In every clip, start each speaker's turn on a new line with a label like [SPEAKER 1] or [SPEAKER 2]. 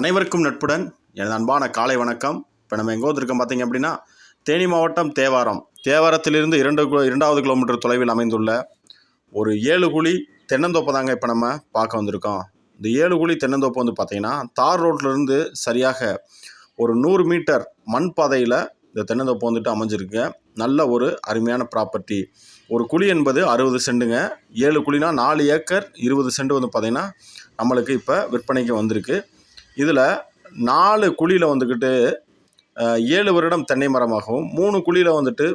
[SPEAKER 1] அனைவருக்கும் நட்புடன் எனது அன்பான காலை வணக்கம். இப்போ நம்ம எங்கே வந்திருக்கோம் பார்த்தீங்க அப்படின்னா தேனி மாவட்டம் தேவாரம். தேவாரத்திலிருந்து இரண்டு கிலோ இரண்டாவது கிலோமீட்டர் தொலைவில் அமைந்துள்ள ஒரு ஏழு குழி தென்னந்தோப்பை தாங்க இப்போ நம்ம பார்க்க வந்திருக்கோம். இந்த ஏழு குழி தென்னந்தோப்பு வந்து பார்த்தீங்கன்னா தார் ரோட்லேருந்து சரியாக ஒரு நூறு மீட்டர் மண் பாதையில் இந்த தென்னந்தோப்பு வந்துட்டு அமைஞ்சிருக்கு. நல்ல ஒரு அருமையான ப்ராப்பர்ட்டி. ஒரு குழி என்பது அறுபது சென்ட்டுங்க ஏழு குழினா நாலு ஏக்கர் இருபது சென்ட் வந்து பார்த்திங்கன்னா நம்மளுக்கு இப்போ விற்பனைக்கு வந்திருக்கு. இதில் நாலு குழியில் வந்துக்கிட்டு ஏழு வருடம் தென்னை மரமாகவும் மூணு குழியில் வந்துட்டு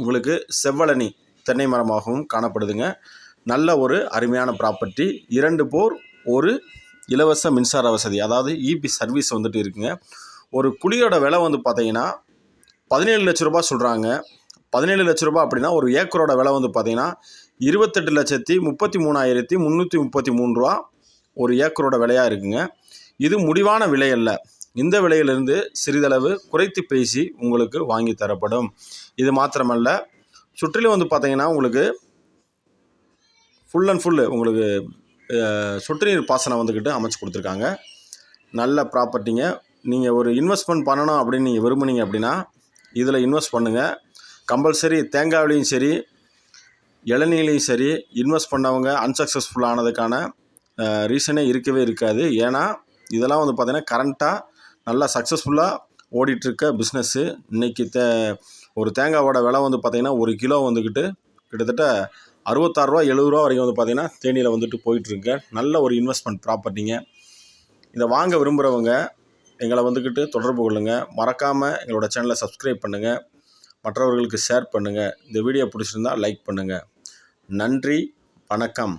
[SPEAKER 1] உங்களுக்கு செவ்வழனி தென்னை மரமாகவும் காணப்படுதுங்க. நல்ல ஒரு அருமையான ப்ராப்பர்ட்டி இரண்டு போர் ஒரு இலவச மின்சார வசதி அதாவது இபி சர்வீஸ் வந்துட்டு இருக்குங்க. ஒரு குழியோட விலை வந்து பார்த்தீங்கன்னா பதினேழு லட்ச ரூபா சொல்கிறாங்க பதினேழு லட்ச ரூபா அப்படின்னா ஒரு ஏக்கரோட விலை வந்து பார்த்தீங்கன்னா இருபத்தெட்டு லட்சத்தி முப்பத்தி மூணாயிரத்தி முந்நூற்றி முப்பத்தி மூணு ரூபா. ஒரு ஏக்கரோட விலையாக இருக்குங்க. இது முடிவான விலை அல்ல இந்த விலையிலிருந்து சிறிதளவு குறைத்து பேசி உங்களுக்கு வாங்கி தரப்படும். இது மாத்திரமல்ல. சுற்றிலும் வந்து பார்த்தீங்கன்னா உங்களுக்கு ஃபுல் அண்ட் ஃபுல்லு உங்களுக்கு அஹ், சொட்டு நீர் பாசனம் வந்துக்கிட்டு அமைச்சு கொடுத்துருக்காங்க. நல்ல ப்ராப்பர்ட்டிங்க நீங்கள் ஒரு இன்வெஸ்ட்மெண்ட் பண்ணணும் அப்படின்னு நீங்கள் விரும்புனீங்க அப்படின்னா இதில் இன்வெஸ்ட் பண்ணுங்கள் கம்பல்சரி தேங்காவிலையும் சரி இளநீலையும் சரி இன்வெஸ்ட் பண்ணவங்க அன்சக்ஸஸ்ஃபுல்லானதுக்கான ரீசனே இருக்கவே இருக்காது. ஏன்னா இதெல்லாம் வந்து பார்த்திங்கன்னா கரண்ட்டாக நல்லா சக்ஸஸ்ஃபுல்லாக ஓடிட்டுருக்க பிஸ்னஸ்ஸு இன்றைக்கி தே ஒரு தேங்காவோட விலை வந்து பார்த்திங்கன்னா ஒரு கிலோ வந்துக்கிட்டு கிட்டத்தட்ட அறுபத்தாறுரூவா எழுபது ரூபா வரைக்கும் வந்து பார்த்திங்கன்னா தேனியில் வந்துட்டு போயிட்டுருக்கு. நல்ல ஒரு இன்வெஸ்ட்மெண்ட் ப்ராப்பர்ட்டிங்க இதை வாங்க விரும்புகிறவங்க எங்களை வந்துக்கிட்டு தொடர்பு கொள்ளுங்கள் மறக்காமல் எங்களோட சேனலை சப்ஸ்கிரைப் பண்ணுங்கள் மற்றவர்களுக்கு ஷேர் பண்ணுங்கள் இந்த வீடியோ பிடிச்சிருந்தா லைக் பண்ணுங்கள் நன்றி வணக்கம்.